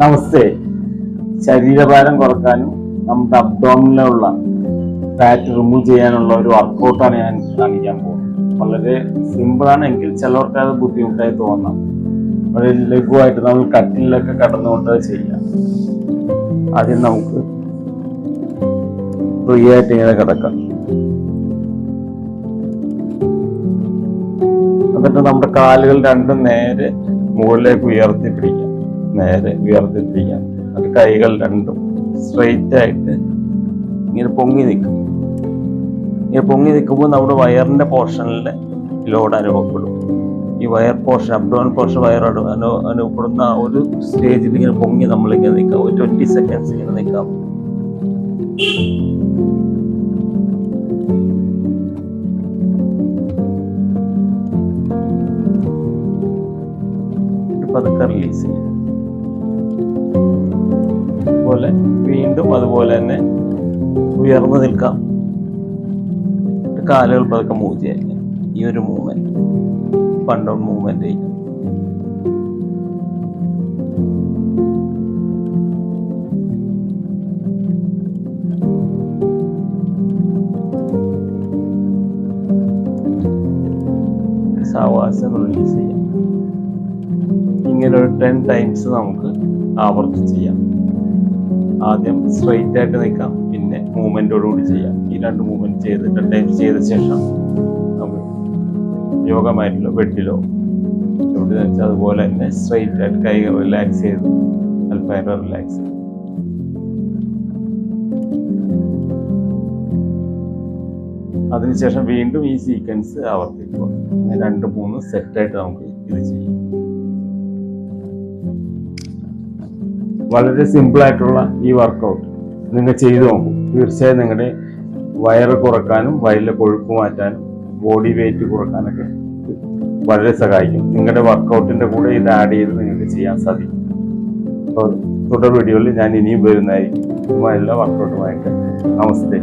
നമസ്തേ. ശരീരഭാരം കുറക്കാനും നമ്മുടെ അബ്ഡോമിലുള്ള ഫാറ്റ് റിമൂവ് ചെയ്യാനുള്ള ഒരു വർക്കൗട്ടാണ് ഞാൻ കാണിക്കാൻ പോകുന്നത്. വളരെ സിമ്പിളാണ് എങ്കിൽ ചിലവർക്ക് അത് ബുദ്ധിമുട്ടായി തോന്നാം. വളരെ ലഘുവായിട്ട് നമ്മൾ കട്ടിലൊക്കെ കടന്നുകൊണ്ട് ചെയ്യാം. ആദ്യം നമുക്ക് ഫ്രീ ആയിട്ട് ഇങ്ങനെ കിടക്കാം. എന്നിട്ട് നമ്മുടെ കാലുകൾ രണ്ടും നേരെ മുകളിലേക്ക് ഉയർത്തി പിടിക്കാം നേരെ ഉയർത്തി അത് കൈകൾ രണ്ടും സ്ട്രെയിറ്റ് ആയിട്ട് ഇങ്ങനെ പൊങ്ങി നിൽക്കും. ഇങ്ങനെ പൊങ്ങി നിൽക്കുമ്പോൾ നമ്മുടെ വയറിന്റെ പോർഷനിൽ ലോഡ് അനുഭവപ്പെടും. ഈ വയർ പോർഷൻ അബ്ഡോൺ പോർഷൻ വയർ അനു അനു- അനുഭവപ്പെടുന്ന ഒരു സ്റ്റേജിൽ ഇങ്ങനെ പൊങ്ങി നമ്മളിങ്ങനെ നിൽക്കാം. ഒരു ട്വന്റി സെക്കൻഡ്സ് ഇങ്ങനെ നിൽക്കാം. പതുക്കെ റിലീസ് ചെയ്യാം. അതുപോലെ വീണ്ടും അതുപോലെ തന്നെ ഉയർന്നു നിൽക്കാം. കാലുകൾ പതുക്കെ മൂവ് ഈ ഒരു മൂവ്മെന്റ് പണ്ടോൺ മൂവ്മെന്റ് റിലീസ് ചെയ്യാം. ഇങ്ങനെ ഒരു ടെൻ ടൈംസ് നമുക്ക് ആവർത്തിച്ച് ചെയ്യാം. ആദ്യം സ്ട്രെയിറ്റ് ആയിട്ട് നിൽക്കാം. പിന്നെ മൂവ്മെന്റോടുകൂടി ചെയ്യാം. ഈ രണ്ട് മൂവ്മെന്റ് ചെയ്ത് ടെൻ ടൈംസ് ചെയ്ത ശേഷം നമുക്ക് യോഗ മാറ്റിലോ ബെഡിലോ എവിടെ വെച്ചാൽ അതുപോലെ തന്നെ സ്ട്രെയിറ്റ് ആയിട്ട് കൈ റിലാക്സ് ചെയ്ത് അല്പനേരം റിലാക്സ് ചെയ്ത്. അതിനുശേഷം വീണ്ടും ഈ സീക്വൻസ് ആവർത്തിക്കുക. രണ്ട് മൂന്ന് സെറ്റായിട്ട് നമുക്ക് ഇത് ചെയ്യാം. വളരെ സിമ്പിളായിട്ടുള്ള ഈ വർക്കൗട്ട് നിങ്ങൾ ചെയ്തു നോക്കും. തീർച്ചയായും നിങ്ങളുടെ വയറ് കുറക്കാനും വയറിലെ കൊഴുപ്പ് മാറ്റാനും ബോഡി വെയിറ്റ് കുറക്കാനൊക്കെ വളരെ സഹായിക്കും. നിങ്ങളുടെ വർക്കൗട്ടിന്റെ കൂടെ ഇത് ആഡ് ചെയ്ത് നിങ്ങൾക്ക് ചെയ്യാൻ സാധിക്കും. അപ്പോൾ തുടർ വീഡിയോയിൽ ഞാൻ ഇനിയും വരുന്നതായിരിക്കും. എല്ലാ വർക്കൗട്ടുമായിട്ട് നമസ്തേ.